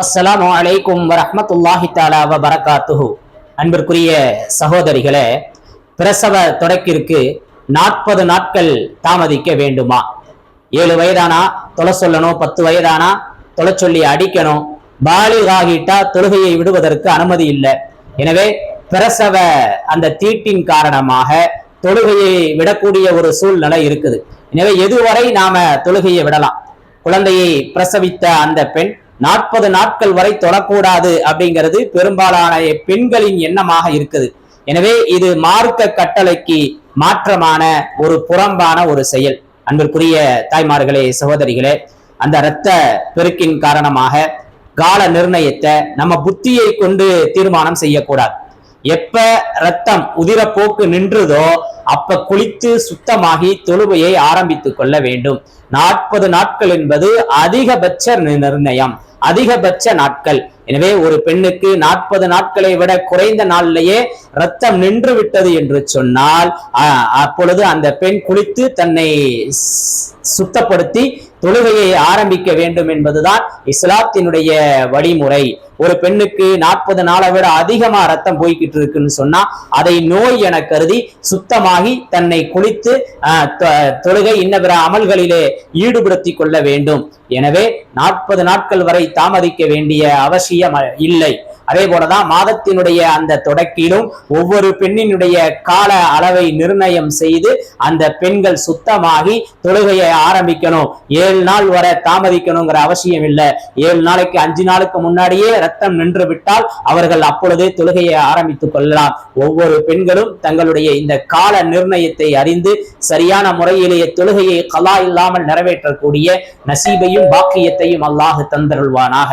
அஸ்ஸலாமு அலைக்கும் வரமத்துல்லாஹி தஆலா பரகாத்துஹு அன்பிற்குரிய சகோதரிகளே பிரசவ தொடக்கிற்கு நாற்பது நாட்கள் தாமதிக்க வேண்டுமா? ஏழு வயதானா? தொலை சொல்லணும். பத்து வயதானா? தொலை சொல்லி அடிக்கணும். பாலிகாகிட்டா தொழுகையை விடுவதற்கு அனுமதி இல்லை. எனவே பிரசவ அந்த தீட்டின் காரணமாக தொழுகையை விடக்கூடிய ஒரு சூழ்நிலை இருக்குது. எனவே எதுவரை நாம தொழுகையை விடலாம்? குழந்தையை பிரசவித்த அந்த பெண் நாற்பது நாட்கள் வரை தொடக்கூடாது அப்படிங்கிறது பெரும்பாலான பெண்களின் எண்ணமாக இருக்குது. எனவே இது மார்க்க கட்டளைக்கு மாற்றமான ஒரு புறம்பான ஒரு செயல். அன்பிற்குரிய தாய்மார்களே சகோதரிகளே அந்த இரத்த பெருக்கின் காரணமாக கால நிர்ணயத்தை நம்ம புத்தியை கொண்டு தீர்மானம் செய்யக்கூடாது. எப்ப ரத்தம் உதிரப்போக்கு நின்றுதோ அப்ப குளித்து சுத்தமாகி தொழுவையை ஆரம்பித்துக் கொள்ள வேண்டும். நாற்பது நாட்கள் என்பது அதிகபட்ச நிர்ணயம். அதிகபட்ச நாட்கள். எனவே ஒரு பெண்ணுக்கு நாற்பது நாட்களை விட குறைந்த நாளிலேயே ரத்தம் நின்று விட்டது என்று சொன்னால் அப்பொழுது அந்த பெண் குளித்து தன்னை சுத்தப்படுத்தி தொழுகையை ஆரம்பிக்க வேண்டும் என்பதுதான் இஸ்லாத்தினுடைய வழிமுறை. ஒரு பெண்ணுக்கு நாற்பது நாளை விட அதிகமா ரத்தம் போய்கிட்டு இருக்குன்னு சொன்னா அதை நோய் என கருதி சுத்தமாகி தன்னை குளித்து தொழுகை இன்ன பிற அமல்களிலே ஈடுபடுத்தி கொள்ள வேண்டும். எனவே நாற்பது நாட்கள் வரை தாமதிக்க வேண்டிய அவசியம் இல்லை. அதே போலதான் மாதத்தினுடைய அந்த தொடக்கிலும் ஒவ்வொரு பெண்ணினுடைய கால அளவை நிர்ணயம் செய்து அந்த பெண்கள் சுத்தமாகி தொழுகையை ஆரம்பிக்கணும். ஏழு நாள் வரை தாமதிக்கணுங்கிற அவசியம் இல்லை. ஏழு நாளைக்கு அஞ்சு நாளுக்கு முன்னாடியே ரத்தம் நின்று விட்டால் அவர்கள் அப்பொழுதே தொழுகையை ஆரம்பித்துக் கொள்ளலாம். ஒவ்வொரு பெண்களும் தங்களுடைய இந்த கால நிர்ணயத்தை அறிந்து சரியான முறையிலேயே தொழுகையை கலா இல்லாமல் நிறைவேற்றக்கூடிய நசீபையும் பாக்கியத்தையும் அல்லாஹ் தந்தருள்வானாக.